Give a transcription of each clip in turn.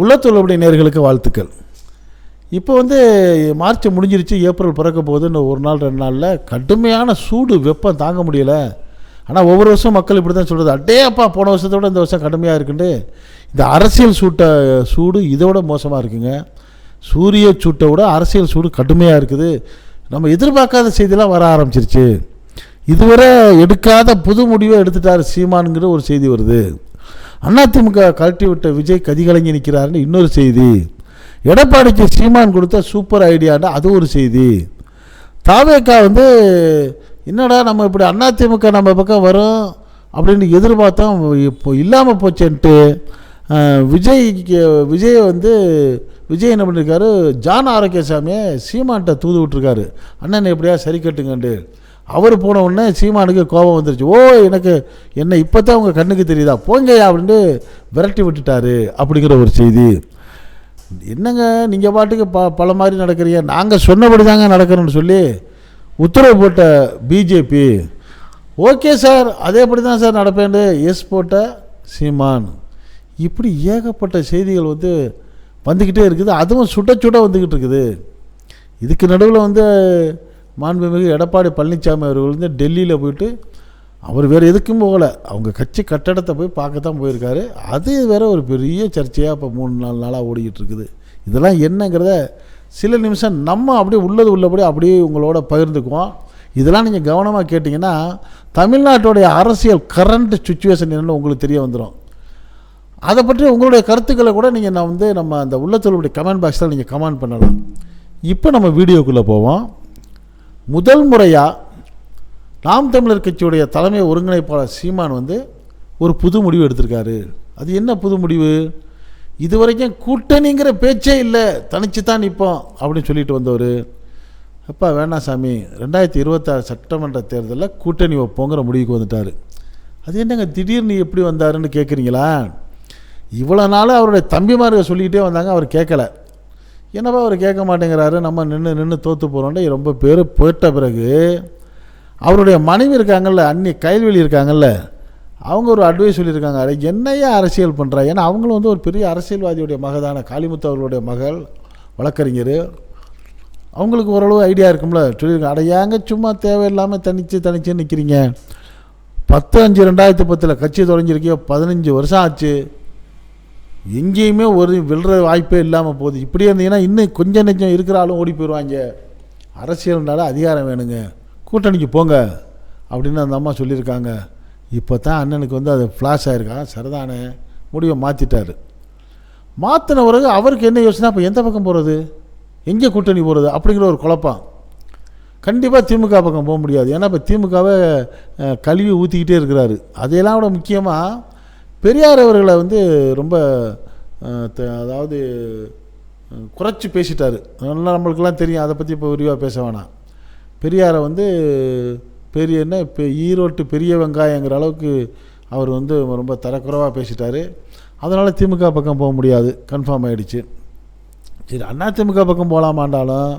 உள்ளத்துள்ளபடி நேர்களுக்கு வாழ்த்துக்கள். இப்போ வந்து மார்ச் முடிஞ்சிருச்சு ஏப்ரல் பிறக்க போகுது இன்னும் ஒரு நாள் ரெண்டு நாளில் கடுமையான சூடு வெப்பம் தாங்க முடியல. ஆனால் ஒவ்வொரு வருஷம் மக்கள் இப்படி தான் சொல்கிறது அட்டே அப்பா போன வருஷத்தோட இந்த வருஷம் கடுமையாக இருக்குண்டு இந்த அரசியல் சூட்டை சூடு இதோட மோசமாக இருக்குங்க. சூரிய சூட்டை விட அரசியல் சூடு கடுமையாக இருக்குது. நம்ம எதிர்பார்க்காத செய்திலாம் வர ஆரம்பிச்சிருச்சு. இதுவரை எடுக்காத புது முடிவை எடுத்துட்டார் சீமானுங்கிற ஒரு செய்தி வருது. அதிமுக கழட்டி விட்ட விஜய் கதிகலங்கி நிற்கிறாருன்னு இன்னொரு செய்தி. எடப்பாடிக்கு சீமான் கொடுத்த சூப்பர் ஐடியான்னு அது ஒரு செய்தி. தாவேக்கா வந்து என்னடா நம்ம இப்படி அதிமுக நம்ம பக்கம் வரும்? அப்படின்னு எதிர்பார்த்தோம். இப்போ இல்லாமல் போச்சேன்ட்டு அஹ், விஜய்க்கு வந்து விஜய் என்ன பண்ணியிருக்காரு ஜான் ஆரோக்கியசாமியை சீமான்கிட்ட தூது விட்டுருக்காரு. அண்ணன் எப்படியா சரி கட்டுங்கண்டு அவர் போன உடனே சீமானுக்கு கோபம் வந்துருச்சு. ஓ எனக்கு என்ன இப்போ தான் உங்கள் கண்ணுக்கு தெரியுதா? போங்கய்யா அப்படின்ட்டு விரட்டி விட்டுட்டாரு அப்படிங்கிற ஒரு செய்தி. என்னங்க நீங்கள் பாட்டுக்கு ப பல மாதிரி நடக்கிறீங்க. நாங்கள் சொன்னபடி தாங்க நடக்கிறோன்னு சொல்லி உத்தரவு போட்ட பிஜேபி ஓகே சார் அதேபடி தான் சார் நடப்பேன் எஸ் போட்ட சீமான். இப்படி ஏகப்பட்ட செய்திகள் வந்து வந்துக்கிட்டே இருக்குது. அதுவும் சுட சுட வந்துக்கிட்டு இருக்குது. இதுக்கு நடுவில் வந்து மாண்புமிகு எடப்பாடி பழனிசாமி அவர்கள் வந்து டெல்லியில் போயிட்டு அவர் வேறு எதுக்கும் போகலை. அவங்க கட்சி கட்டடத்தை போய் பார்க்க தான் போயிருக்காரு. அது வேற ஒரு பெரிய சர்ச்சையாக இப்போ மூணு நாலு நாளாக ஓடிக்கிட்டு இருக்குது. இதெல்லாம் என்னங்கிறத சில நிமிஷம் நம்ம அப்படியே உள்ளது உள்ளபடி அப்படியே உங்களோட பகிர்ந்துக்குவோம். இதெல்லாம் நீங்கள் கவனமாக கேட்டிங்கன்னா தமிழ்நாட்டுடைய அரசியல் கரண்ட் சுச்சுவேஷன் என்னென்னு உங்களுக்கு தெரிய வந்துடும் அதை பற்றி உங்களுடைய கருத்துக்களை கூட நீங்கள் நான் வந்து நம்ம அந்த உள்ளத்தொழுடைய கமெண்ட் பாக்ஸில் நீங்கள் கமெண்ட் பண்ணலாம். இப்போ நம்ம வீடியோக்குள்ளே போவோம். முதல் முறையாக நாம் தமிழர் கட்சியுடைய தலைமை ஒருங்கிணைப்பாளர் சீமான் வந்து ஒரு புது முடிவு எடுத்திருக்காரு. அது என்ன புது முடிவு? இதுவரைக்கும் கூட்டணிங்கிற பேச்சே இல்லை. தனிச்சு தான் நிற்போம் அப்படின்னு சொல்லிட்டு வந்தவர். அப்பா வேணாம் சாமி ரெண்டாயிரத்தி இருபத்தாறு சட்டமன்ற தேர்தலில் கூட்டணி வைப்போங்கிற முடிவுக்கு வந்துட்டார். அது என்னங்க திடீர்னு எப்படி வந்தாருன்னு கேட்குறீங்களா? இவ்வளோ நாள் அவருடைய தம்பிமார்கள் சொல்லிக்கிட்டே வந்தாங்க அவர் கேட்கல. என்னப்பா அவர் கேட்க மாட்டேங்கிறாரு? நம்ம நின்று நின்று தோற்று போகிறோன்ட்டு ரொம்ப பேர் போயிட்ட பிறகு அவருடைய மனைவி இருக்காங்கல்ல அன்னி கைல்வெளி இருக்காங்கல்ல அவங்க ஒரு அட்வைஸ் சொல்லியிருக்காங்க. அரை என்னையா அரசியல் பண்ணுறா ஏன்னா அவங்களும் வந்து ஒரு பெரிய அரசியல்வாதியுடைய மகதான காளிமுத்து அவர்களுடைய மகள் வழக்கறிஞர். அவங்களுக்கு ஓரளவு ஐடியா இருக்கும்ல. சொல்லியிருக்காங்க. அடையாங்க ஏங்க சும்மா தேவையில்லாமல் தனித்து தனிச்சு நிற்கிறீங்க பத்து அஞ்சு ரெண்டாயிரத்தி பத்தில் கட்சி தொலைஞ்சிருக்கியோ பதினஞ்சு வருஷம் ஆச்சு. எங்கேயுமே ஒரு வெல்ற வாய்ப்பே இல்லாமல் போகுது. இப்படியே இருந்தீங்கன்னா இன்னும் கொஞ்சம் நெஞ்சம் இருக்கிற ஆளும் ஓடி போயிடுவாங்க அரசியல்னால அதிகாரம் வேணுங்க. கூட்டணிக்கு போங்க அப்படின்னு அந்த அம்மா சொல்லியிருக்காங்க. இப்போ தான் அண்ணனுக்கு வந்து அது ஃப்ளாஷ் ஆகிருக்கான் சரிதானே. முடிவை மாற்றிட்டாரு மாற்றின பிறகு அவருக்கு என்ன யோசனை? அப்போ எந்த பக்கம் போகிறது எங்கே கூட்டணி போகிறது அப்படிங்கிற ஒரு குழப்பம். கண்டிப்பாக திமுக பக்கம் போக முடியாது. ஏன்னா இப்போ திமுகவை கழுவி ஊற்றிக்கிட்டே இருக்கிறாரு. அதையெல்லாம் விட முக்கியமாக பெரியார் அவர்களை வந்து ரொம்ப அதாவது குறைச்சி பேசிட்டார். அதெல்லாம் நம்மளுக்கெல்லாம் தெரியும் அதை பற்றி இப்போ விரிவாக பேச வேணாம். பெரியாரை வந்து பெரிய என்ன இப்போ ஈரோட்டு பெரிய வெங்காயங்கிற அளவுக்கு அவர் வந்து ரொம்ப தரக்குறைவாக பேசிட்டார். அதனால் திமுக பக்கம் போக முடியாது. கன்ஃபார்ம் ஆகிடுச்சு சரி அண்ணா திமுக பக்கம் போகலாமாண்டாலும்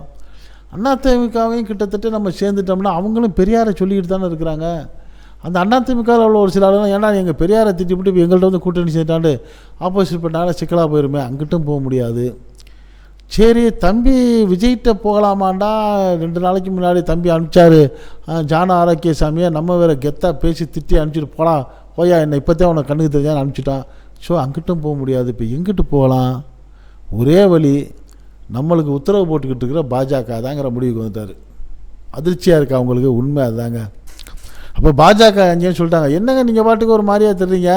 அண்ணா திமுகவையும் கிட்டத்தட்ட நம்ம சேர்ந்துட்டோம்னா அவங்களும் பெரியாரை சொல்லிக்கிட்டு தானே இருக்கிறாங்க. அந்த அதிமுகவில் உள்ள ஒரு சில ஆளுங்க ஏன்னா எங்கள் பெரியாரை திட்டிவிட்டு எங்கள்கிட்ட வந்து கூட்டணி சேர்த்தாண்டு ஆப்போசிட் பண்ணால சிக்கலாக போயிருமே அங்கிட்டும் போக முடியாது. சரி தம்பி விஜய்கிட்ட போகலாமாண்டா? ரெண்டு நாளைக்கு முன்னாடி தம்பி அனுப்பிச்சாரு. ஜான ஆரோக்கியசாமியை நம்ம வேறு கெத்தாக பேசி திட்டி அனுப்பிச்சிட்டு போகலாம் போயா என்னை இப்போத்தான் உனக்கு கண்ணுக்கு தெரிஞ்சான்னு அனுப்பிச்சிட்டான். ஸோ அங்கிட்டும் போக முடியாது. இப்போ எங்கிட்டு போகலாம்? ஒரே வழி நம்மளுக்கு உத்தரவு போட்டுக்கிட்டு இருக்கிற பாஜக தாங்கிற முடிவுக்கு வந்துட்டார். அதிர்ச்சியாக இருக்கு அவங்களுக்கு உண்மை அதுதாங்க. அப்போ பாஜக அங்கேயும் சொல்லிட்டாங்க. என்னங்க நீங்கள் பாட்டுக்கு ஒரு மாதிரியா தெரியுங்க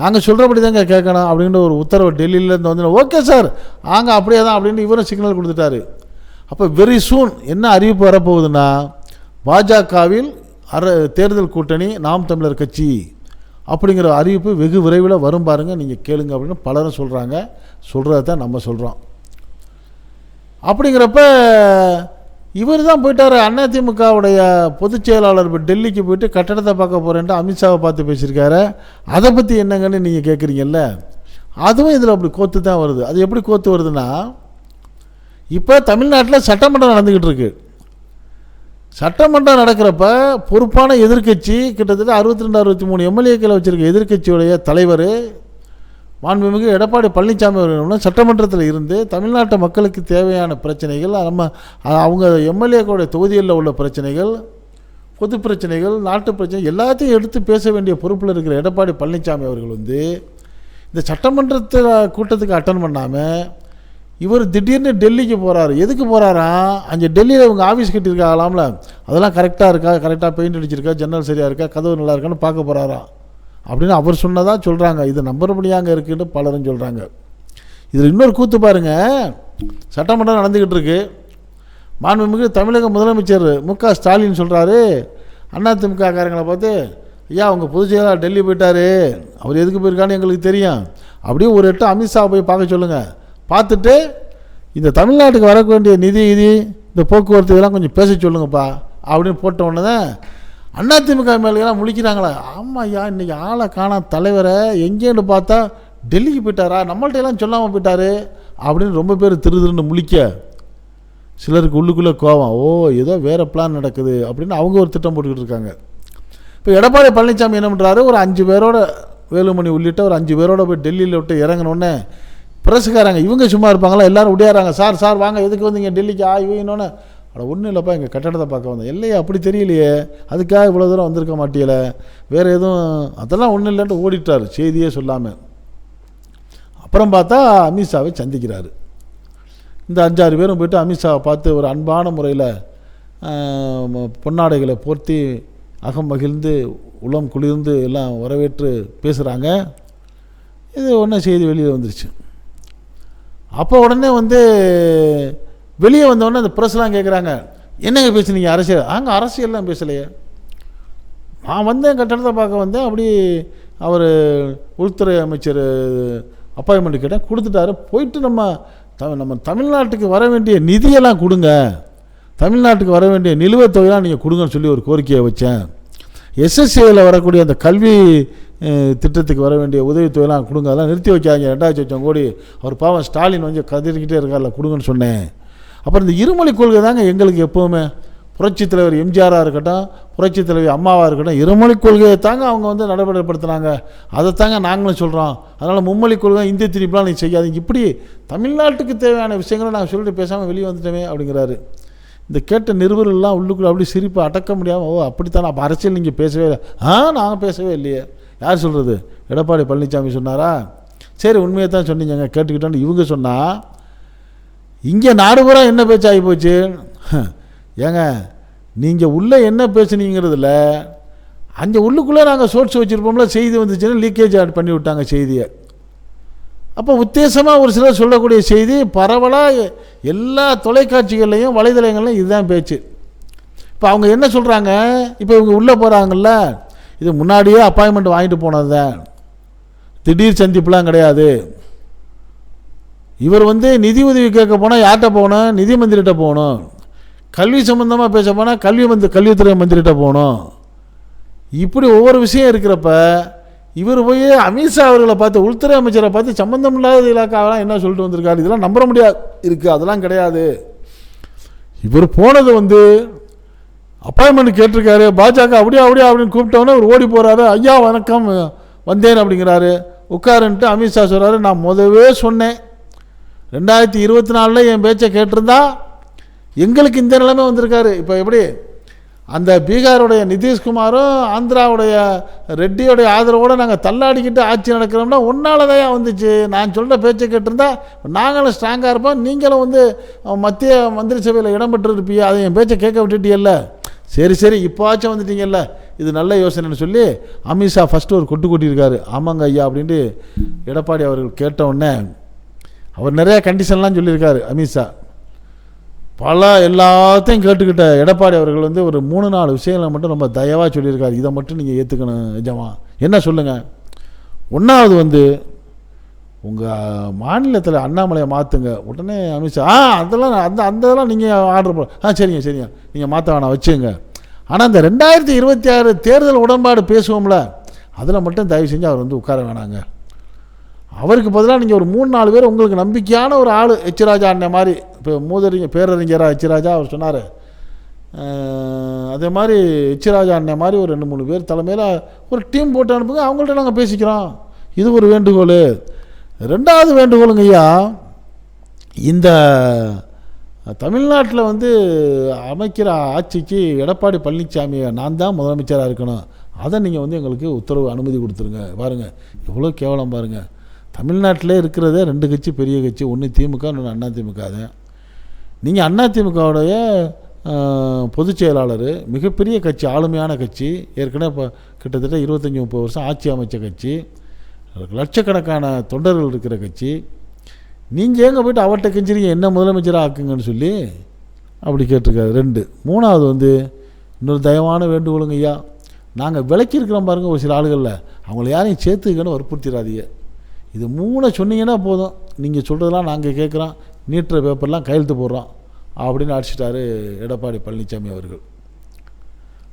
நாங்கள் சொல்கிறபடி தாங்க கேட்கணும் அப்படின்ற ஒரு உத்தரவு டெல்லியிலேருந்து வந்து ஓகே சார் ஆங்க அப்படியே தான் அப்படின்னு இவரும் சிக்னல் கொடுத்துட்டாரு. அப்போ வெரி சூன் என்ன அறிவிப்பு வரப்போகுதுன்னா பாஜகவில் அர தேர்தல் கூட்டணி நாம் தமிழர் கட்சி அப்படிங்கிற அறிவிப்பு வெகு விரைவில் வரும் பாருங்கள் நீங்கள் கேளுங்க அப்படின்னு பலரும் சொல்கிறாங்க சொல்கிறத தான் நம்ம சொல்கிறோம் அப்படிங்கிறப்ப இவர் தான் போயிட்டார் அதிமுகவுடைய பொதுச் செயலாளர் இப்போ டெல்லிக்கு போயிட்டு கட்டடத்தை பார்க்க போகிறேன்ட்டு அமித்ஷாவை பார்த்து பேசியிருக்காரு. அதை பற்றி என்னங்கன்னு நீங்கள் கேட்குறீங்கல்ல அதுவும் இதில் அப்படி கோத்து தான் வருது. அது எப்படி கோத்து வருதுன்னா இப்போ தமிழ்நாட்டில் சட்டமன்றம் நடந்துக்கிட்டு இருக்கு. சட்டமன்றம் நடக்கிறப்ப பொறுப்பான எதிர்க்கட்சி கிட்டத்தட்ட அறுபத்தி ரெண்டு அறுபத்தி மூணு எம்எல்ஏக்களை வச்சுருக்க எதிர்க்கட்சியுடைய தலைவர் மாண்புமிகு எடப்பாடி பழனிசாமி அவர்கள் சட்டமன்றத்தில் இருந்து தமிழ்நாட்டு மக்களுக்கு தேவையான பிரச்சனைகள் நம்ம அவங்க எம்எல்ஏக்களுடைய தொகுதிகளில் உள்ள பிரச்சனைகள் பொது பிரச்சனைகள் நாட்டு பிரச்சனை எல்லாத்தையும் எடுத்து பேச வேண்டிய பொறுப்பில் இருக்கிற எடப்பாடி பழனிசாமி அவர்கள் வந்து இந்த சட்டமன்றத்தில் கூட்டத்துக்கு அட்டன் பண்ணாமல் இவர் திடீர்னு டெல்லிக்கு போகிறாரு எதுக்கு போகிறாராம் அங்கே டெல்லியில் இவங்க ஆஃபீஸ் கட்டியிருக்காங்களாம்ல. அதெல்லாம் கரெக்டாக இருக்கா? கரெக்டாக பெயிண்ட் அடிச்சிருக்கா? ஜன்னல் சரியாக இருக்கா? கதவு நல்லா இருக்கான்னு பார்க்க போகிறாராம் அப்படின்னு அவர் சொன்னதாக சொல்கிறாங்க இது நம்புறபடியாங்க இருக்குன்னு பலரும் சொல்கிறாங்க இதில் இன்னொரு கூத்து பாருங்க. சட்டமன்றம் நடந்துக்கிட்டு இருக்கு. மாண்புமிகு தமிழக முதலமைச்சர் மு க ஸ்டாலின் சொல்கிறாரு அதிமுக காரங்களை பார்த்து ஐயா அவங்க பொதுச் செயலாளர் டெல்லி போயிட்டாரு. அவர் எதுக்கு போயிருக்கான்னு எங்களுக்கு தெரியும். அப்படியே ஒரு எட்டு அமித்ஷா போய் பார்க்க சொல்லுங்கள் பார்த்துட்டு இந்த தமிழ்நாட்டுக்கு வர வேண்டிய நிதி இது இந்த போக்குவரத்து இதெல்லாம் கொஞ்சம் பேச சொல்லுங்கப்பா. அப்படின்னு போட்ட உடனே தான் அதிமுக மேலாம் முழிக்கிறாங்களா? ஆமாம் ஐயா இன்றைக்கி ஆளை காணாம தலைவரை எங்கேன்னு பார்த்தா டெல்லிக்கு போயிட்டாரா? நம்மள்ட்ட எல்லாம் சொல்லாமல் போயிட்டாரு அப்படின்னு ரொம்ப பேர் திரு திருன்னு முழிக்க சிலருக்கு உள்ளுக்குள்ளே கோவம் ஓ ஏதோ வேறு பிளான் நடக்குது அப்படின்னு அவங்க ஒரு திட்டம் போட்டுக்கிட்டு இருக்காங்க. இப்போ எடப்பாடி பழனிசாமி என்ன பண்ணுறாரு ஒரு அஞ்சு பேரோட வேலுமணி உள்ளிட்ட ஒரு அஞ்சு பேரோட போய் டெல்லியில் விட்டு இறங்கினோடனே பிரஸ்காரங்க. இவங்க சும்மா இருப்பாங்களா? எல்லாரும் உடையாறாங்க சார் சார் வாங்க எதுக்கு வந்தீங்க? டெல்லிக்கு ஆ இவங்கன்னு ஆனால் ஒன்றும் இல்லைப்பா எங்கள் கட்டடத்தை பார்க்க வந்தேன். இல்லையே அப்படி தெரியலையே. அதுக்காக இவ்வளோ தூரம் வந்திருக்க மாட்டியல. வேறு எதுவும் அதெல்லாம் ஒன்றும் இல்லைன்ட்டு ஓடிட்டார் செய்தியே சொல்லாமல் அப்புறம் பார்த்தா அமித்ஷாவை சந்திக்கிறாரு. இந்த அஞ்சாறு பேரும் போயிட்டு அமித்ஷாவை பார்த்து ஒரு அன்பான முறையில் பொன்னாடைகளை போர்த்தி அகம் மகிழ்ந்து உளம் குளிர்ந்து எல்லாம் வரவேற்று பேசுகிறாங்க இது ஒன்றும் செய்தி வெளியில் வந்துருச்சு. அப்போ உடனே வந்து வெளியே வந்தவொடனே அந்த ப்ரெஸ்லாம் கேட்குறாங்க என்னங்க பேசுனீங்க அரசியல்? அங்கே அரசியல்லாம் பேசலையே. நான் வந்தேன் கட்டடத்தை பார்க்க வந்தேன் அப்படி அவர் உள்துறை அமைச்சர் அப்பாயின்மெண்ட் கேட்டேன் கொடுத்துட்டாரு. போயிட்டு நம்ம த நம்ம தமிழ்நாட்டுக்கு வர வேண்டிய நிதியெல்லாம் கொடுங்க. தமிழ்நாட்டுக்கு வர வேண்டிய நிலுவைத் தொகையெல்லாம் நீங்கள் கொடுங்கன்னு சொல்லி ஒரு கோரிக்கையை வச்சேன். எஸ்எஸ்சியில் வரக்கூடிய அந்த கல்வி திட்டத்துக்கு வர வேண்டிய உதவித்தொகையெல்லாம் கொடுங்க. அதெல்லாம் நிறுத்தி வைக்காங்க ரெண்டாயிரத்தி லட்சம் கோடி அவர் பாவம் ஸ்டாலின் வந்து கதறிக்கிட்டே இருக்கார்ல கொடுங்கன்னு சொன்னேன். அப்புறம் இந்த இருமொழி கொள்கை தாங்க எங்களுக்கு எப்போவுமே. புரட்சித் தலைவர் எம்ஜிஆராக இருக்கட்டும் புரட்சித் தலைவர் அம்மாவாக இருக்கட்டும் இருமொழி கொள்கையை தாங்க அவங்க வந்து நடைமுறைப்படுத்துனாங்க. அதை தாங்க நாங்களும் சொல்கிறோம் அதனால் மும்மொழி கொள்கை இந்திய திணிப்புலாம் நீ செய்யாதீங்க. இப்படி தமிழ்நாட்டுக்கு தேவையான விஷயங்களை நாங்கள் சொல்லிட்டு பேசாமல் வெளியே வந்துட்டோமே அப்படிங்கிறாரு. இந்த கேட்ட நிருபர்கள்லாம் உள்ளுக்குள்ள அப்படி சிரிப்பு அடக்க முடியாமல் ஓ அப்படித்தானே அப்போ அரசியல் நீங்கள் பேசவே இல்லை. ஆ நாங்கள் பேசவே இல்லையே. யார் சொல்கிறது எடப்பாடி பழனிசாமி சொன்னாரா? சரி உண்மையை தான் சொன்னீங்க கேட்டுக்கிட்டோன்னு இவங்க சொன்னால் இங்கே நாடு பூரா என்ன பேச்சு? ஆகி போச்சு ஏங்க நீங்கள் உள்ளே என்ன பேசுனீங்கிறதுல அங்கே உள்ளுக்குள்ளே நாங்கள் சோர்ஸ் வச்சுருப்போம்ல செய்தி வந்துச்சுன்னா லீக்கேஜ் ஆட் பண்ணி விட்டாங்க செய்தியை. அப்போ உத்தேசமாக ஒரு சிலர் சொல்லக்கூடிய செய்தி பரவலாக எல்லா தொலைக்காட்சிகள்லையும் வலைதளங்கள்லையும் இதுதான் பேச்சு. இப்போ அவங்க என்ன சொல்கிறாங்க இப்போ இவங்க உள்ளே போகிறாங்கல்ல இது முன்னாடியே அப்பாயின்மெண்ட் வாங்கிட்டு போனது தான் திடீர் சந்திப்புலாம் கிடையாது. இவர் வந்து நிதி உதவி கேட்க போனால் யார்கிட்ட போகணும்? நிதி மந்திரிகிட்ட போகணும். கல்வி சம்மந்தமாக பேச போனால் கல்வி மந்திரி கல்வித்துறை மந்திரிகிட்ட போகணும். இப்படி ஒவ்வொரு விஷயம் இருக்கிறப்ப இவர் போய் அமித்ஷா அவர்களை பார்த்து உள்துறை அமைச்சரை பார்த்து சம்மந்தம் இல்லாத இலாக்காவெல்லாம் என்ன சொல்லிட்டு வந்திருக்காரு? இதெல்லாம் நம்ப முடியாது இருக்குது அதெல்லாம் கிடையாது. இவர் போனது வந்து அப்பாயின்மெண்ட் கேட்டிருக்காரு. பாஜக அப்படியே அப்படியே அப்படின்னு கூப்பிட்டோன்னே அவர் ஓடி போகிறாரு ஐயா வணக்கம் வந்தேன் அப்படிங்கிறாரு. உட்காருன்ட்டு அமித்ஷா சொல்கிறாரு நான் முதவே சொன்னேன். ரெண்டாயிரத்தி இருபத்தி நாலில் என் பேச்சை கேட்டிருந்தா எங்களுக்கு இந்த நிலைமை வந்திருக்காரு. இப்போ எப்படி? அந்த பீகாருடைய நிதிஷ்குமாரும் ஆந்திராவுடைய ரெட்டியோடைய ஆதரவோடு நாங்கள் தள்ளாடிக்கிட்டு ஆட்சி நடக்கிறோம்னா ஒன்னால தான் வந்துச்சு. நான் சொல்கிற பேச்சை கேட்டிருந்தா நாங்களும் ஸ்ட்ராங்காக இருப்போம். நீங்களும் வந்து மத்திய மந்திரி சபையில் இடம்பெற்று பெற்றிருப்பீங்க அதை என் பேச்சை கேட்க விட்டுட்டியல்ல சரி சரி இப்போச்சும் வந்துட்டீங்கல்ல? இது நல்ல யோசனைன்னு சொல்லி அமித்ஷா ஃபஸ்ட்டு ஒரு கொட்டு கொட்டியிருக்காரு. ஆமாங்க ஐயா அப்படின்ட்டு எடப்பாடி அவர்கள் கேட்ட உடனே அவர் நிறையா கண்டிஷன்லாம் சொல்லியிருக்காரு அமித்ஷா பல எல்லாத்தையும் கேட்டுக்கிட்ட எடப்பாடி அவர்கள் வந்து ஒரு மூணு நாலு விஷயங்களை மட்டும் ரொம்ப தயவாக சொல்லியிருக்காரு. இதை மட்டும் நீங்கள் ஏற்றுக்கணும் நிஜமா. என்ன சொல்லுங்கள் ஒன்றாவது வந்து உங்கள் மாநிலத்தில் அண்ணாமலையை மாற்றுங்க உடனே அமித்ஷா ஆ அதெல்லாம் அந்த அந்த இதெல்லாம் நீங்கள் ஆர்டர் பண்ண ஆ சரிங்க சரிங்க. நீங்கள் மாற்ற வேணாம் வச்சுங்க ஆனால் இந்த ரெண்டாயிரத்தி இருபத்தி ஆறு தேர்தல் உடன்பாடு பேசுவோம்ல அதில் மட்டும் தயவு செஞ்சு அவர் வந்து உட்கார வேணாங்க. அவருக்கு பதிலாக நீங்கள் ஒரு மூணு நாலு பேர் உங்களுக்கு நம்பிக்கையான ஒரு ஆள் எச்சிராஜா அண்ணன் மாதிரி. இப்போ மூதறிஞர் பேரறிஞரா எச்சிராஜா அவர் சொன்னார். அதே மாதிரி எச்சிராஜா அண்ணன் மாதிரி ஒரு ரெண்டு மூணு பேர் தலைமையில் ஒரு டீம் போட்டு அனுப்புங்க அவங்கள்ட்ட நாங்கள் பேசிக்கிறோம். இது ஒரு வேண்டுகோள். ரெண்டாவது வேண்டுகோளுங்க ஐயா இந்த தமிழ்நாட்டில் வந்து அமைக்கிற ஆட்சிக்கு எடப்பாடி பழனிசாமியை நான் தான் முதலமைச்சராக இருக்கணும். அதை நீங்கள் வந்து எங்களுக்கு உத்தரவு அனுமதி கொடுத்துருங்க. பாருங்கள் எவ்வளோ கேவலம் பாருங்கள் தமிழ்நாட்டிலே இருக்கிறதே ரெண்டு கட்சி பெரிய கட்சி. ஒன்று திமுக இன்னொன்று அண்ணா திமுக தான். நீங்கள் அண்ணா திமுகவுடைய பொதுச் செயலாளர் மிகப்பெரிய கட்சி ஆளுமையான கட்சி ஏற்கனவே இப்போ கிட்டத்தட்ட இருபத்தஞ்சி முப்பது வருஷம் ஆட்சி அமைச்ச கட்சி லட்சக்கணக்கான தொண்டர்கள் இருக்கிற கட்சி. நீங்கள் எங்கே போய்ட்டு அவர்கிட்ட கெஞ்சிறீங்க? என்ன முதலமைச்சராக ஆக்குங்கன்னு சொல்லி அப்படி கேட்டிருக்காரு. ரெண்டு. மூணாவது வந்து இன்னொரு தயவான வேண்டுகோளுங்க ஐயா. நாங்கள் விளக்கியிருக்கிறோம் பாருங்கள் ஒரு சில ஆளுகளில். அவங்கள யாரையும் சேர்த்துக்கன்னு வற்புறுத்திடாதீங்க இது மூணை சொன்னீங்கன்னா போதும். நீங்கள் சொல்கிறதெல்லாம் நாங்கள் கேட்குறோம். நீட்டுற பேப்பர்லாம் கையெழுத்து போடுறோம். அப்படின்னு அடிச்சிட்டாரு எடப்பாடி பழனிசாமி அவர்கள்.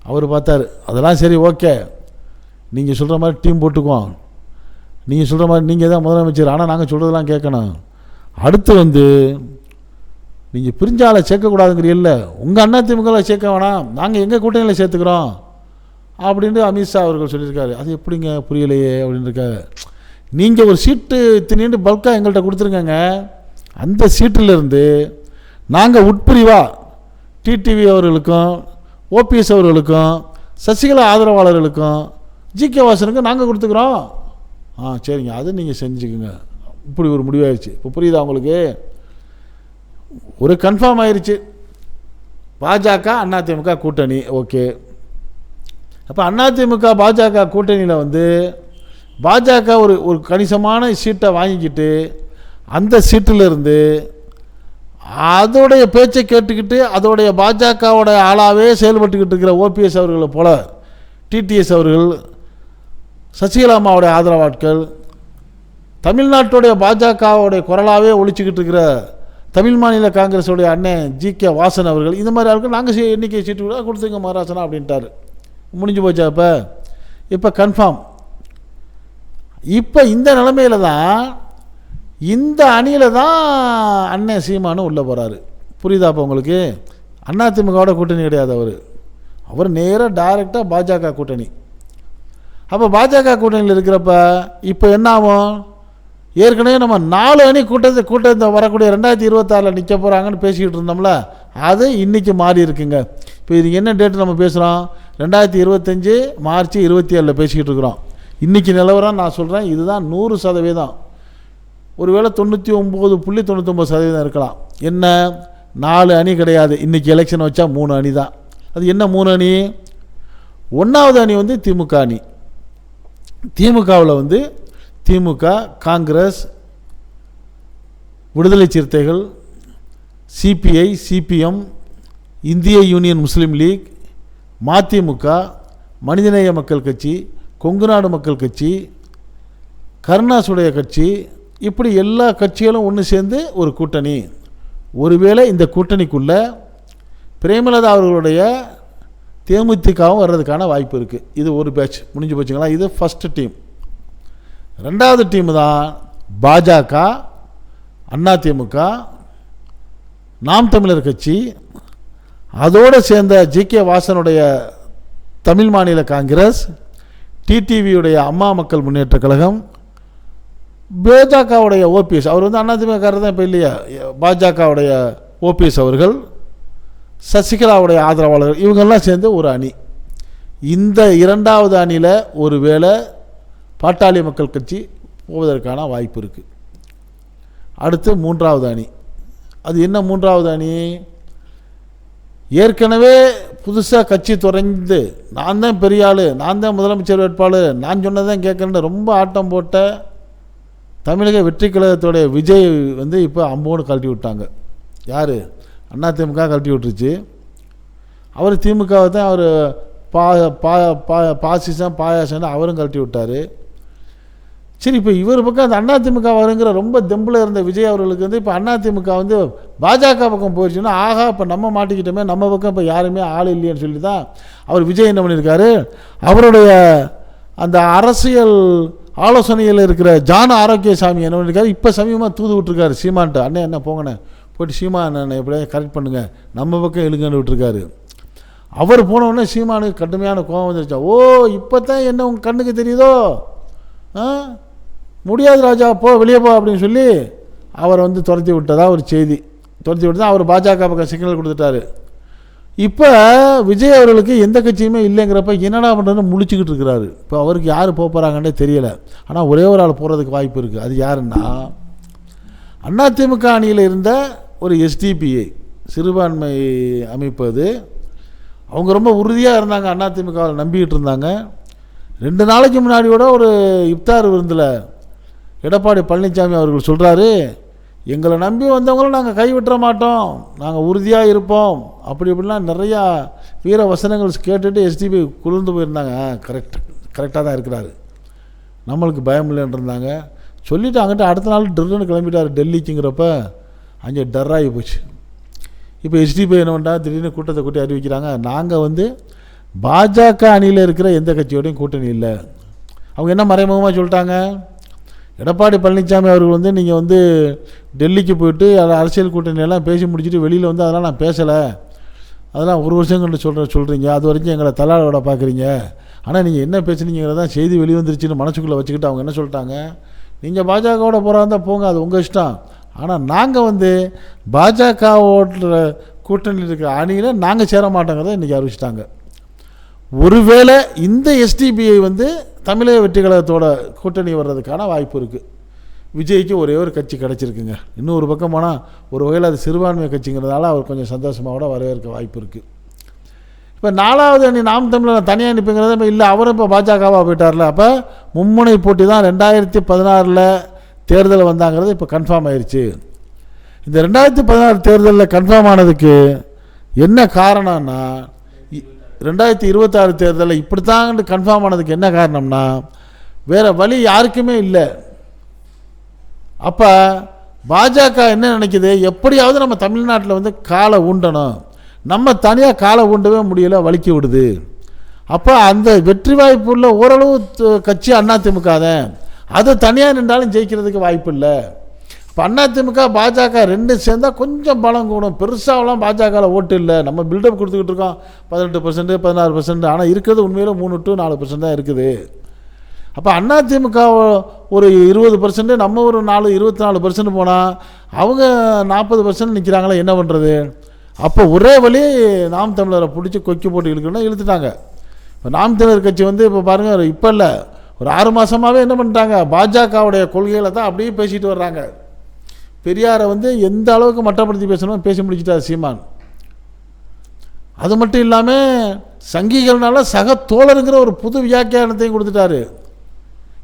அவர் பார்த்தாரு அதெல்லாம் சரி ஓகே. நீங்கள் சொல்கிற மாதிரி டீம் போட்டுக்குவோம். நீங்கள் சொல்கிற மாதிரி நீங்கள் தான் முதலமைச்சர். ஆனால் நாங்கள் சொல்கிறதெல்லாம் கேட்கணும். அடுத்து வந்து நீங்கள் பிரிஞ்சாலை சேர்க்கக்கூடாதுங்கிறீல்ல. உங்கள் அண்ணா திமுகவில் சேர்க்க வேணாம். நாங்கள் எங்கள் கூட்டணியில் சேர்த்துக்கிறோம். அப்படின்ட்டு அமித்ஷா அவர்கள் சொல்லியிருக்காரு. அது எப்படிங்க புரியலையே அப்படின்னு இருக்காரு. நீங்கள் ஒரு சீட்டு இத்தனைண்டு பல்காக எங்கள்கிட்ட கொடுத்துருங்கங்க. அந்த சீட்டிலிருந்து நாங்கள் உட்பிரிவாக டிடிவி அவர்களுக்கும் ஓபிஎஸ் அவர்களுக்கும் சசிகலா ஆதரவாளர்களுக்கும் ஜி கே வாசனுக்கும் நாங்கள் கொடுத்துக்குறோம். ஆ சரிங்க. அது நீங்கள் செஞ்சுக்குங்க. இப்படி ஒரு முடிவாயிடுச்சு. இப்போ புரியுதா உங்களுக்கு? ஒரு கன்ஃபார்ம் ஆயிடுச்சு பாஜக அதிமுக கூட்டணி. ஓகே. அப்போ அதிமுக பாஜக கூட்டணியில் வந்து பாஜக ஒரு ஒரு கணிசமான சீட்டை வாங்கிக்கிட்டு அந்த சீட்டிலிருந்து அதோடைய பேச்சை கேட்டுக்கிட்டு அதோடைய பாஜகவோட ஆளாகவே செயல்பட்டுக்கிட்டு இருக்கிற ஓபிஎஸ் அவர்களை போல டிடிஎஸ் அவர்கள் சசிகலாமாவுடைய ஆதரவாட்கள் தமிழ்நாட்டுடைய பாஜகவுடைய குரலாகவே ஒழிச்சுக்கிட்டு இருக்கிற தமிழ் மாநில காங்கிரஸுடைய அண்ணன் ஜி கே வாசன் அவர்கள் இந்த மாதிரி ஆளுக்கு நாங்கள் எண்ணிக்கை சீட்டு கூட கொடுத்துங்க மகாராசனா அப்படின்ட்டாரு. முடிஞ்சு போச்சா இப்போ? இப்போ கன்ஃபார்ம் இப்போ இந்த நிலமையில தான் இந்த அணியில் தான் அண்ணன் சீமானு உள்ளே போகிறாரு புரியுதா அப்போ உங்களுக்கு? அதிமுகவோட கூட்டணி கிடையாது அவர். அவர் நேராக டைரெக்டாக பாஜக கூட்டணி. அப்போ பாஜக கூட்டணியில் இருக்கிறப்ப இப்போ என்ன ஆகும்? ஏற்கனவே நம்ம நாலு அணி கூட்டத்தை கூட்டத்தை வரக்கூடிய ரெண்டாயிரத்தி இருபத்தாறில் நிற்க போகிறாங்கன்னு பேசிக்கிட்டு இருந்தோம்ல அது இன்றைக்கி மாறி இருக்குங்க. இப்போ இது என்ன டேட்டு நம்ம பேசுகிறோம் ரெண்டாயிரத்தி இருபத்தஞ்சி மார்ச் இருபத்தி ஏழில் பேசிக்கிட்டு இருக்கிறோம். இன்றைக்கி நிலவரம் நான் சொல்கிறேன் இதுதான் நூறு சதவீதம். ஒருவேளை தொண்ணூற்றி ஒம்பது புள்ளி தொண்ணூத்தொம்பது சதவீதம் இருக்கலாம். என்ன? நாலு அணி கிடையாது. இன்றைக்கி எலெக்ஷன் வச்சா மூணு அணி தான். அது என்ன மூணு அணி? ஒன்றாவது அணி வந்து திமுக அணி. திமுகவில் வந்து DMK Congress Viduthalai Chiruthaigal CPI CPM Indian union Muslim league MDMK Manithaneya Makkal Katchi Kongu நாடு மக்கள் கட்சி கருணாசுடைய கட்சி இப்படி எல்லா கட்சிகளும் ஒன்று சேர்ந்து ஒரு கூட்டணி. ஒருவேளை இந்த கூட்டணிக்குள்ளே பிரேமலதா அவர்களுடைய தேமுதிகவும் வர்றதுக்கான வாய்ப்பு இருக்குது இது ஒரு பேட்ச் முடிஞ்சு போச்சுங்களா? இது ஃபஸ்ட்டு டீம் ரெண்டாவது டீம் தான் பாஜக அதிமுக நாம் தமிழர் கட்சி. அதோடு சேர்ந்த ஜி கே வாசனுடைய தமிழ் மாநில காங்கிரஸ் டிடிவியுடைய அம்மா மக்கள் முன்னேற்ற கழகம் பாஜகவுடைய ஓபிஎஸ் அவர் வந்து அதிமுகக்காரர் தான் இப்போ இல்லையா? பாஜகவுடைய ஓபிஎஸ் அவர்கள் சசிகலாவுடைய ஆதரவாளர்கள் இவங்கெல்லாம் சேர்ந்து ஒரு அணி. இந்த இரண்டாவது அணியில் ஒரு வேளை பாட்டாளி மக்கள் கட்சி போவதற்கான வாய்ப்பு இருக்குது அடுத்து மூன்றாவது அணி. அது என்ன மூன்றாவது அணி? ஏற்கனவே புதுசாக கட்சி தொடர்ந்து நான் தான் பெரிய ஆள் நான் தான் முதலமைச்சர் வேட்பாளர் நான் சொன்னதான் கேட்குறேன்னு ரொம்ப ஆட்டம் போட்ட தமிழக வெற்றி கழகத்துடைய விஜய் வந்து இப்போ அம்போன்னு கழட்டி விட்டாங்க. யார்? அண்ணா திமுக கழட்டி விட்டுருச்சு. அவர் திமுகவை தான் அவர் பா பா பா பாசிசம் பாயாசம்னு அவரும் கழட்டி விட்டார். சரி இப்போ இவர் பக்கம் அந்த அதிமுக வருங்கிற ரொம்ப தெம்பில் இருந்த விஜய் அவர்களுக்கு வந்து இப்போ அதிமுக வந்து பாஜக பக்கம் போயிடுச்சுன்னா ஆகா இப்போ நம்ம மாட்டிக்கிட்டோமே நம்ம பக்கம் இப்போ யாருமே ஆள் இல்லைன்னு சொல்லி தான் அவர் விஜய் என்ன பண்ணியிருக்காரு? அவருடைய அந்த அரசியல் ஆலோசனையில் இருக்கிற ஜான ஆரோக்கியசாமி என்ன பண்ணியிருக்காரு? இப்போ சமீபமாக தூது விட்டுருக்காரு சீமான்ட்டு. அண்ணன் என்ன போங்கண்ணே. போயிட்டு சீமா அண்ணன் எப்படியா கரெக்ட் பண்ணுங்கள் நம்ம பக்கம் இழுங்கன்னு விட்டுருக்காரு. அவர் போனவுடனே சீமானுக்கு கடுமையான கோபம் வந்துருச்சா. ஓ இப்போ தான் என்ன உங்கள் கண்ணுக்கு தெரியுதோ? ஆ? முடியாது ராஜா போ வெளியே போ அப்படின்னு சொல்லி அவரை வந்து துரத்தி விட்டதா ஒரு செய்தி. துரத்தி விட்டு தான் அவர் பாஜக பக்கம் சிக்னல் கொடுத்துட்டாரு. இப்போ விஜய் அவர்களுக்கு எந்த கட்சியுமே இல்லைங்கிறப்ப என்னடா பண்ணுறதுன்னு முழிச்சுக்கிட்டு இருக்கிறாரு. இப்போ அவருக்கு யார் போகிறாங்கன்னே தெரியலை. ஆனால் ஒரே ஒரு ஆள் போகிறதுக்கு வாய்ப்பு இருக்குது அது யாருன்னா அதிமுக அணியில் இருந்த ஒரு எஸ்டிபிஐ சிறுபான்மை அமைப்பு அது. அவங்க ரொம்ப உறுதியாக இருந்தாங்க அதிமுகவில் நம்பிக்கிட்டு இருந்தாங்க. ரெண்டு நாளைக்கு முன்னாடி கூட ஒரு இப்தார் விருந்தில் எடப்பாடி பழனிசாமி அவர்கள் சொல்கிறாரு எங்களை நம்பி வந்தவங்களும் நாங்கள் கைவிட்டுற மாட்டோம். நாங்கள் உறுதியாக இருப்போம். அப்படி இப்படிலாம் நிறையா வீர வசனங்கள் கேட்டுட்டு எஸ்டிபி குளிர்ந்து போயிருந்தாங்க. கரெக்ட் கரெக்டாக தான் இருக்கிறாரு. நம்மளுக்கு பயம் இல்லைன்றிருந்தாங்க. சொல்லிவிட்டு அங்கிட்ட அடுத்த நாள் டெல்லுன்னு கிளம்பிட்டார். டெல்லிக்குங்கிறப்ப அங்கே டர்ராகி போச்சு. இப்போ எஸ்டிபி என்ன பண்ணா திடீர்னு கூட்டத்தை கூட்டி அறிவிக்கிறாங்க. நாங்கள் வந்து பாஜக அணியில் இருக்கிற எந்த கட்சியோடையும் கூட்டணி இல்லை. அவங்க என்ன மறைமுகமாக சொல்லிட்டாங்க? எடப்பாடி பழனிசாமி அவர்கள் வந்து நீங்கள் வந்து டெல்லிக்கு போயிட்டு அது அரசியல் கூட்டணியெல்லாம் பேசி முடிச்சுட்டு வெளியில் வந்து அதெல்லாம் நான் பேசலை. அதெல்லாம் ஒரு வருஷம் கண்டு சொல்கிற சொல்கிறீங்க அது வரைக்கும் எங்களை தலாளோட பார்க்குறீங்க ஆனால் நீங்கள் என்ன பேசுனீங்கிறதா செய்தி வெளிவந்துருச்சுன்னு மனசுக்குள்ளே வச்சுக்கிட்டு அவங்க என்ன சொல்லிட்டாங்க? நீங்கள் பாஜகவோட போகிறா இருந்தால் போங்க அது உங்கள் இஷ்டம். ஆனால் நாங்கள் வந்து பாஜகவோட கூட்டணியில் இருக்கிற அணியில் நாங்கள் சேர மாட்டோங்கிறத இன்றைக்கி அறிவிச்சிட்டாங்க. ஒருவேளை இந்த எஸ்டிபிஐ வந்து தமிழக வெற்றி கழகத்தோட கூட்டணி வர்றதுக்கான வாய்ப்பு இருக்குது விஜய்க்கு ஒரே ஒரு கட்சி கிடச்சிருக்குங்க. இன்னும் ஒரு பக்கம் போனால் ஒரு வகையில் அது சிறுபான்மை கட்சிங்கிறதால அவர் கொஞ்சம் சந்தோஷமாக கூட வரவேற்க வாய்ப்பு இருக்குது இப்போ நாலாவது அணி நாம் தமிழர் தனியாக அனுப்பிங்கிறத இல்லை அவரும் இப்போ பாஜகவாக போயிட்டார்ல. அப்போ மும்முனை போட்டி தான் ரெண்டாயிரத்தி பதினாறில் தேர்தல் வந்தாங்கிறது இப்போ கன்ஃபார்ம் ஆயிடுச்சு இந்த ரெண்டாயிரத்தி பதினாறு தேர்தலில் கன்ஃபார்ம் ஆனதுக்கு என்ன காரணம்னா ரெண்டாயிரத்தி இருபத்தாறு தேர்தலில் இப்படித்தான் கன்ஃபார்ம் ஆனதுக்கு என்ன காரணம்னா வேறு வழி யாருக்குமே இல்லை. அப்போ பாஜக என்ன நினைக்குது? எப்படியாவது நம்ம தமிழ்நாட்டில் வந்து காலை ஊண்டணும். நம்ம தனியாக காலை ஊண்டவே முடியல வலிக்கி விடுது. அப்போ அந்த வெற்றி வாய்ப்பு உள்ள ஓரளவு கட்சி அதிமுக தான் அது தனியாக நின்றாலும் ஜெயிக்கிறதுக்கு வாய்ப்பு இல்லை. அதிமுக பாஜக ரெண்டும் சேர்ந்தால் கொஞ்சம் பலம் கூடும். பெருசாகலாம் பாஜகவில் ஓட்டு இல்லை. நம்ம பில்டப் கொடுத்துக்கிட்டு இருக்கோம். பதினெட்டு பர்சன்ட் பதினாறு பர்சன்ட் ஆனால் இருக்கிறது உண்மையில மூணு டு நாலு பர்சன்ட் தான் இருக்குது. அப்போ அதிமுக ஒரு இருபது பர்சன்ட் நம்ம ஒரு நாலு இருபத்தி நாலு பர்சன்ட் போனால் அவங்க நாற்பது பர்சன்ட் நிற்கிறாங்களா என்ன பண்ணுறது அப்போ ஒரே வழி நாம் தமிழரை பிடிச்சி கொக்கி போட்டு இழுக்கணும்னா இழுத்துட்டாங்க. இப்போ நாம் தமிழர் கட்சி வந்து இப்போ பாருங்கள் இப்போ இல்லை. ஒரு ஆறு மாதமாகவே என்ன பண்ணிட்டாங்க? பாஜகவுடைய கொள்கைகளை தான் அப்படியே பேசிட்டு வர்றாங்க. பெரியாரை வந்து எந்த அளவுக்கு மட்டப்படுத்தி பேசணும் பேசி முடிச்சிட்டார் சீமான். அது மட்டும் இல்லாமல் சங்கிகள்னால சக தோழருங்கிற ஒரு புது வியாக்கியானத்தையும் கொடுத்துட்டாரு.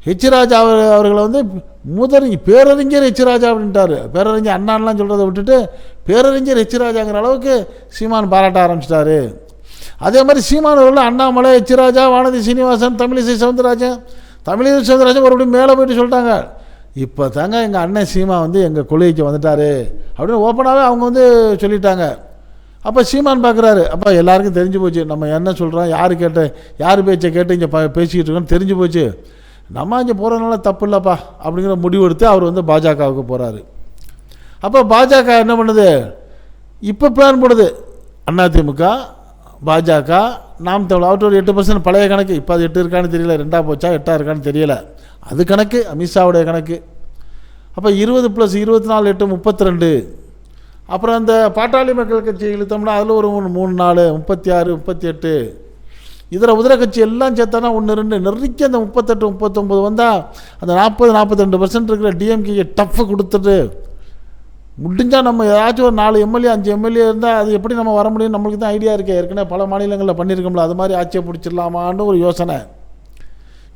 ஹெச்ராஜா அவர் அவர்களை வந்து முதறிஞர் பேரறிஞர் ஹெச்ராஜா அப்படின்ட்டாரு. பேரறிஞர் அண்ணான்லாம் சொல்கிறத விட்டுட்டு பேரறிஞர் ஹெச்ராஜாங்கிற அளவுக்கு சீமான் பாராட்ட ஆரம்பிச்சிட்டாரு. அதே மாதிரி சீமான் அவர்கள் அண்ணாமலை ஹெச்ராஜா வானதி சீனிவாசன் தமிழிசை சவுந்தரராஜன் தமிழிசை சவுந்தரராஜன் மறுபடியும் மேலே போயிட்டு சொல்லிட்டாங்க. இப்போ தாங்க எங்கள் அண்ணன் சீமா வந்து எங்கள் கொள்கைக்கு வந்துட்டாரு. அப்படின்னு ஓப்பனாகவே அவங்க வந்து சொல்லிட்டாங்க. அப்போ சீமான் பார்க்குறாரு அப்போ எல்லாருக்கும் தெரிஞ்சு போச்சு. நம்ம என்ன சொல்கிறோம் யார் கேட்ட யார் பேச்சை கேட்டு இங்கே ப பேசிக்கிட்டு இருக்கோன்னு தெரிஞ்சு போச்சு. நம்ம இங்கே போகிறதுனால தப்பு இல்லைப்பா அப்படிங்கிற முடிவு எடுத்து அவர் வந்து பாஜகவுக்கு போகிறாரு அப்போ பாஜக என்ன பண்ணுது? இப்போ பிளான் போடுது. அதிமுக பாஜக நாம் தமிழ் அவர்கிட்ட ஒரு எட்டு பர்சன்ட் பழைய கணக்கு. இப்போ அது எட்டு இருக்கான்னு தெரியல. ரெண்டாக போச்சா எட்டாக இருக்கான்னு தெரியல. அது கணக்கு அமித்ஷாவுடைய கணக்கு. அப்போ இருபது ப்ளஸ் இருபத்தி நாலு எட்டு முப்பத்தி ரெண்டு அப்புறம் அந்த பாட்டாளி மக்கள் கட்சி இழுத்தோம்னா அதில் ஒரு மூணு மூணு நாலு முப்பத்தி ஆறு முப்பத்தி எட்டு இதர உதிர கட்சி எல்லாம் சேர்த்தானா ஒன்று ரெண்டு. நெருக்கி அந்த முப்பத்தெட்டு முப்பத்தொம்பது வந்தால் அந்த நாற்பது நாற்பத்தி ரெண்டு பர்சன்ட் இருக்கிற டிஎம்கே டஃப்பு கொடுத்துட்டு முடிஞ்சால் நம்ம ஏதாச்சும் ஒரு நாலு எம்எல்ஏ அஞ்சு எம்எல்ஏ இருந்தால் அது எப்படி நம்ம வர முடியும் நம்மளுக்கு தான் ஐடியா இருக்கே. ஏற்கனவே பல மாநிலங்களில் பண்ணியிருக்கோம்ல. அது மாதிரி ஆட்சியை பிடிச்சிடலாமான்னு ஒரு யோசனை.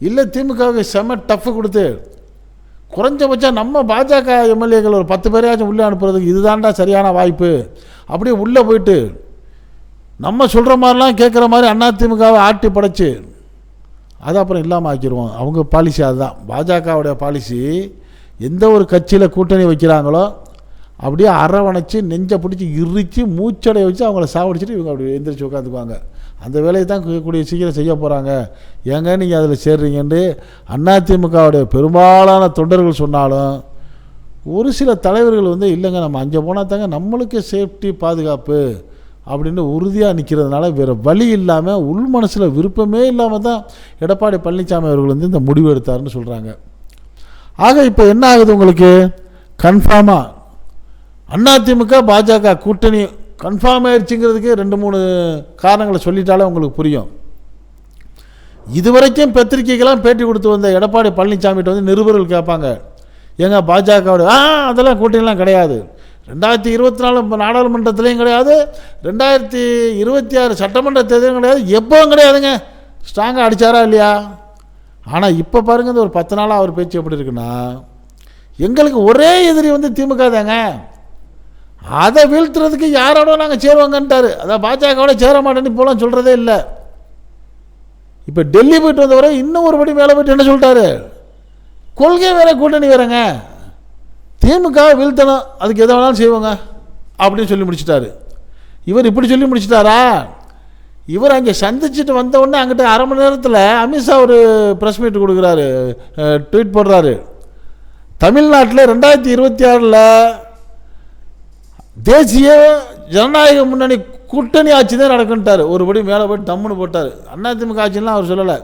இல்லை திமுகவுக்கு செம டஃப்பு கொடுத்து குறைஞ்சபட்சம் நம்ம பாஜக எம்எல்ஏக்கள் ஒரு பத்து பேரையாச்சும் உள்ளே அனுப்புறதுக்கு இதுதான்டா சரியான வாய்ப்பு. அப்படியே உள்ளே போயிட்டு நம்ம சொல்கிற மாதிரிலாம் கேட்குற மாதிரி அதிமுகவை ஆட்டி படைச்சு அது அப்புறம் இல்லாமல் ஆக்கிடுவோம். அவங்க பாலிசி அதுதான். பாஜகவுடைய பாலிசி எந்த ஒரு கட்சியில் கூட்டணி வைக்கிறாங்களோ அப்படியே அரவணைச்சு நெஞ்சை பிடிச்சி இறுச்சி மூச்சடைய வச்சு அவங்கள சாவடிச்சிட்டு இவங்க அப்படி எந்திரிச்சு உட்காந்துக்குவாங்க. அந்த வேலையை தான் கூடிய சீக்கிரம் செய்ய போகிறாங்க ஏங்க நீங்கள் அதில் சேர்றீங்கன்னு அதிமுகவுடைய பெரும்பாலான தொண்டர்கள் சொன்னாலும் ஒரு சில தலைவர்கள் வந்து இல்லைங்க நம்ம அங்கே போனால் தாங்க நம்மளுக்கு சேஃப்டி பாதுகாப்பு அப்படின்னு உறுதியாக நிற்கிறதுனால வேறு வழி இல்லாமல் உள் மனசில் விருப்பமே இல்லாமல் தான் எடப்பாடி பழனிசாமி அவர்கள் வந்து இந்த முடிவு எடுத்தாருன்னு சொல்கிறாங்க ஆக இப்போ என்ன ஆகுது உங்களுக்கு? கன்ஃபார்மாக அதிமுக பாஜக கூட்டணி கன்ஃபார்ம் ஆயிடுச்சுங்கிறதுக்கு ரெண்டு மூணு காரணங்களை சொல்லிட்டாலே உங்களுக்கு புரியும். இதுவரைக்கும் பத்திரிக்கைக்கெல்லாம் பேட்டி கொடுத்து வந்த எடப்பாடி பழனிசாமிகிட்ட வந்து நிருபர்கள் கேட்பாங்க. ஏங்க பாஜகவோட ஆ அதெல்லாம் கூட்டணிலாம் கிடையாது. ரெண்டாயிரத்தி இருபத்தி நாலு நாடாளுமன்றத்துலேயும் கிடையாது. ரெண்டாயிரத்தி இருபத்தி ஆறு சட்டமன்ற தேர்தலும் கிடையாது. எப்பவும் கிடையாதுங்க. ஸ்ட்ராங்காக அடித்தாரா இல்லையா? ஆனால் இப்போ பாருங்கள் இந்த ஒரு பத்து நாளாக அவர் பேச்சு எப்படி இருக்குன்னா எங்களுக்கு ஒரே எதிரி வந்து திமுக தாங்க அதை வீழ்த்துறதுக்கு யாரோட நாங்கள் சேருவாங்கன்ட்டாரு. அதான் பாஜகவோட சேர மாட்டேன்னு இப்போலாம் சொல்கிறதே இல்லை. இப்போ டெல்லி போயிட்டு வந்தவரை இன்னும் ஒரு படி மேலே போயிட்டு என்ன சொல்லிட்டாரு? கொள்கை வேற கூட்டணி வேறங்க. திமுக வீழ்த்தணும். அதுக்கு எதை வேணாலும் செய்வோங்க. அப்படின்னு சொல்லி முடிச்சிட்டாரு. இவர் இப்படி சொல்லி முடிச்சிட்டாரா? இவர் அங்கே சந்திச்சுட்டு வந்தவுடனே அங்கிட்ட அரை மணி நேரத்தில் அமித்ஷா ஒரு ப்ரெஸ் மீட் கொடுக்குறாரு. ட்வீட் போடுறாரு. தமிழ்நாட்டில் ரெண்டாயிரத்தி இருபத்தி ஆறில் தேசிய ஜனநாயக முன்னணி கூட்டணி ஆட்சி தான் நடக்குன்ட்டார். ஒருபடி மேலே போய் தம்முன்னு போட்டார். அதிமுக ஆட்சிலாம் அவர் சொல்லலை.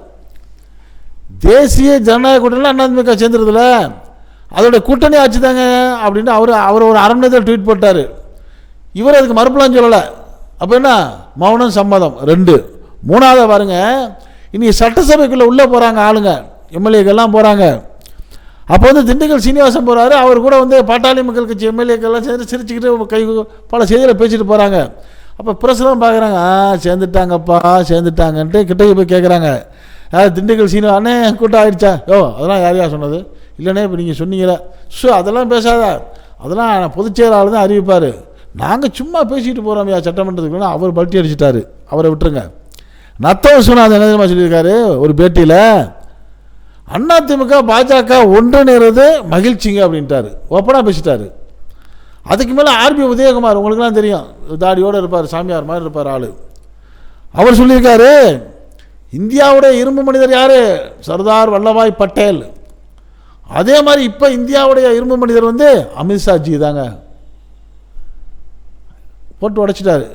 தேசிய ஜனநாயக கூட்டணியில் அதிமுக சேர்ந்துருதுல. அதோட கூட்டணி ஆட்சி தாங்க அப்படின்னு அவர் அவர் ஒரு அரை மணி நேரத்தில் ட்வீட் போட்டார். இவர் அதுக்கு மறுப்பலாம் சொல்லலை. அப்போ என்ன? மௌனம் சம்மதம். ரெண்டு. மூணாவது பாருங்கள் இனி சட்டசபைக்குள்ளே உள்ளே போகிறாங்க ஆளுங்க. எம்எல்ஏக்கெல்லாம் போகிறாங்க அப்போ வந்து திண்டுக்கல் சீனிவாசன் போகிறாரு அவர் கூட வந்து பாட்டாளி மக்கள் கட்சி எம்எல்ஏக்கெல்லாம் சேர்ந்து சிரிச்சுக்கிட்டு கை பல செய்திகளை பேசிட்டு போகிறாங்க அப்போ ப்ரெஸ்லாம் பார்க்குறாங்க ஆ சேர்ந்துட்டாங்கப்பா சேர்ந்துட்டாங்கன்ட்டு கிட்டே போய் கேட்குறாங்க யார் திண்டுக்கல் சீனு அண்ணே கூட்டம் ஆயிடுச்சா? ஓ அதெல்லாம் யார் யார் சொன்னது? இல்லைண்ணே இப்போ நீங்கள் சொன்னீங்களா ஷோ அதெல்லாம் பேசாத. அதெல்லாம் பொதுச் செயலாளர் தான் அறிவிப்பார். நாங்கள் சும்மா பேசிட்டு போகிறோம் யா அவர் பல்ட்டி அடிச்சிட்டாரு. அவரை விட்டுருங்க. நத்த விஸ்வநாதன் என்ன தெரியுமா சொல்லியிருக்காரு? ஒரு பேட்டியில் அதிமுக பாஜக ஒன்றிணைறது மகிழ்ச்சிங்க அப்படின்ட்டாரு. ஓப்பனாக பேசிட்டாரு. அதுக்கு மேலே ஆர்பி உதயகுமார் உங்களுக்குலாம் தெரியும். தாடியோடு இருப்பார் சாமியார் மாதிரி இருப்பார் ஆள். அவர் சொல்லியிருக்காரு இந்தியாவுடைய இரும்பு மனிதர் யார்? சர்தார் வல்லபாய் பட்டேல். அதே மாதிரி இப்போ இந்தியாவுடைய இரும்பு மனிதர் வந்து அமித்ஷாஜி தாங்க. போட்டு உடைச்சிட்டாரு.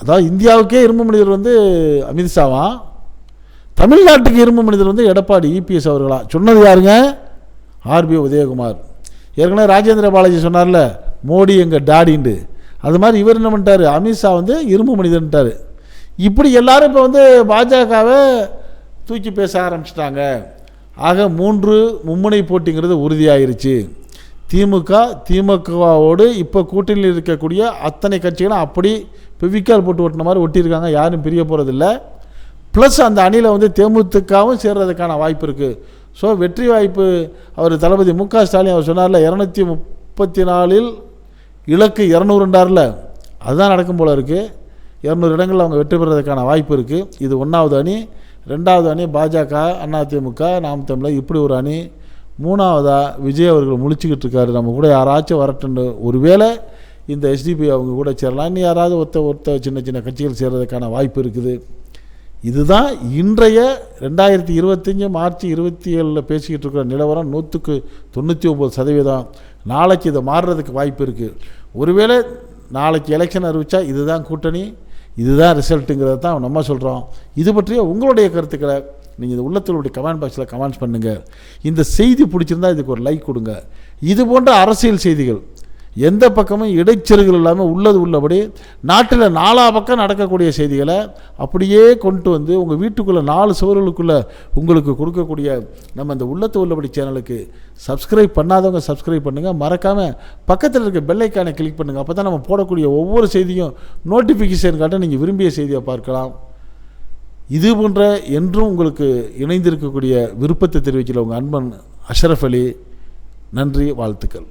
அதாவது இந்தியாவுக்கே இரும்பு மனிதர் வந்து அமித்ஷாவான் தமிழ்நாட்டுக்கு இரும்பு மனிதர் வந்து எடப்பாடி இபிஎஸ் அவர்களா? சொன்னது யாருங்க? ஆர்பி உதயகுமார். ஏற்கனவே ராஜேந்திர பாலாஜி சொன்னார்ல மோடி எங்கள் டாடின்ட்டு. அது மாதிரி இவர் என்ன பண்ணிட்டாரு? அமித்ஷா வந்து இரும்பு மனிதன்ட்டார் இப்படி எல்லாரும் இப்போ வந்து பாஜகவை தூக்கி பேச ஆரம்பிச்சிட்டாங்க. ஆக மூன்று மும்முனை போட்டிங்கிறது உறுதியாயிருச்சு. திமுக திமுகவோடு இப்போ கூட்டணியில் இருக்கக்கூடிய அத்தனை கட்சிகளும் அப்படி பிவிக்கால் போட்டு ஒட்டின மாதிரி ஒட்டியிருக்காங்க. யாரும் பிரிய போகிறதில்ல ப்ளஸ் அந்த அணியில் வந்து தேமுதிகவும் சேர்றதுக்கான வாய்ப்பு இருக்குது ஸோ வெற்றி வாய்ப்பு அவர் தளபதி மு க ஸ்டாலின் அவர் சொன்னார்ல இரநூத்தி முப்பத்தி நாலில் இலக்கு இரநூறுண்டார்ல அதுதான் நடக்கும் போல இருக்குது இரநூறு இடங்களில் அவங்க வெற்றி பெறதுக்கான வாய்ப்பு இருக்குது இது ஒன்றாவது அணி. ரெண்டாவது அணி பாஜக அதிமுக நாம் தமிழர் இப்படி ஒரு அணி. மூணாவதாக விஜய் அவர்கள் முழிச்சுக்கிட்டு இருக்காரு. நம்ம கூட யாராச்சும் வரட்டுன்னு ஒருவேளை இந்த எஸ்டிபி அவங்க கூட சேரலாம். இன்னும் யாராவது ஒருத்த ஒருத்த சின்ன சின்ன கட்சிகள் சேர்றதுக்கான வாய்ப்பு இருக்குது. இதுதான் இன்றைய ரெண்டாயிரத்தி இருபத்தஞ்சி மார்ச் இருபத்தி ஏழில் பேசிக்கிட்டு இருக்கிற நிலவரம். நூற்றுக்கு தொண்ணூற்றி ஒம்பது சதவீதம். நாளைக்கு இதை மாறுறதுக்கு வாய்ப்பு இருக்குது ஒருவேளை நாளைக்கு எலெக்ஷன் அறிவித்தா இதுதான் கூட்டணி இதுதான் ரிசல்ட்டுங்கிறத தான் நம்ம சொல்கிறோம் இது பற்றிய உங்களுடைய கருத்துக்களை நீங்கள் இந்த உள்ளத்தினுடைய கமெண்ட் பாக்ஸில் கமெண்ட்ஸ் பண்ணுங்கள் இந்த செய்தி பிடிச்சிருந்தா இதுக்கு ஒரு லைக் கொடுங்க. இது போன்ற அரசியல் செய்திகள் எந்த பக்கமும் இடைச்செருகள் இல்லாமல் உள்ளது உள்ளபடி நாட்டில் நாலா பக்கம் நடக்கக்கூடிய செய்திகளை அப்படியே கொண்டு வந்து உங்கள் வீட்டுக்குள்ளே நாலு சுவர்களுக்குள்ளே உங்களுக்கு கொடுக்கக்கூடிய நம்ம இந்த உள்ளத்து உள்ளபடி சேனலுக்கு சப்ஸ்கிரைப் பண்ணாதவங்க சப்ஸ்கிரைப் பண்ணுங்கள் மறக்காமல் பக்கத்தில் இருக்க பெல்லைக்கானை கிளிக் பண்ணுங்கள் அப்போ தான் நம்ம போடக்கூடிய ஒவ்வொரு செய்தியும் நோட்டிஃபிகேஷன் காட்ட நீங்கள் விரும்பிய செய்தியை பார்க்கலாம். இது போன்ற என்றும் உங்களுக்கு இணைந்திருக்கக்கூடிய விருப்பத்தை தெரிவிக்கிற உங்கள் அன்பன் அஷரஃப் அலி. நன்றி வாழ்த்துக்கள்.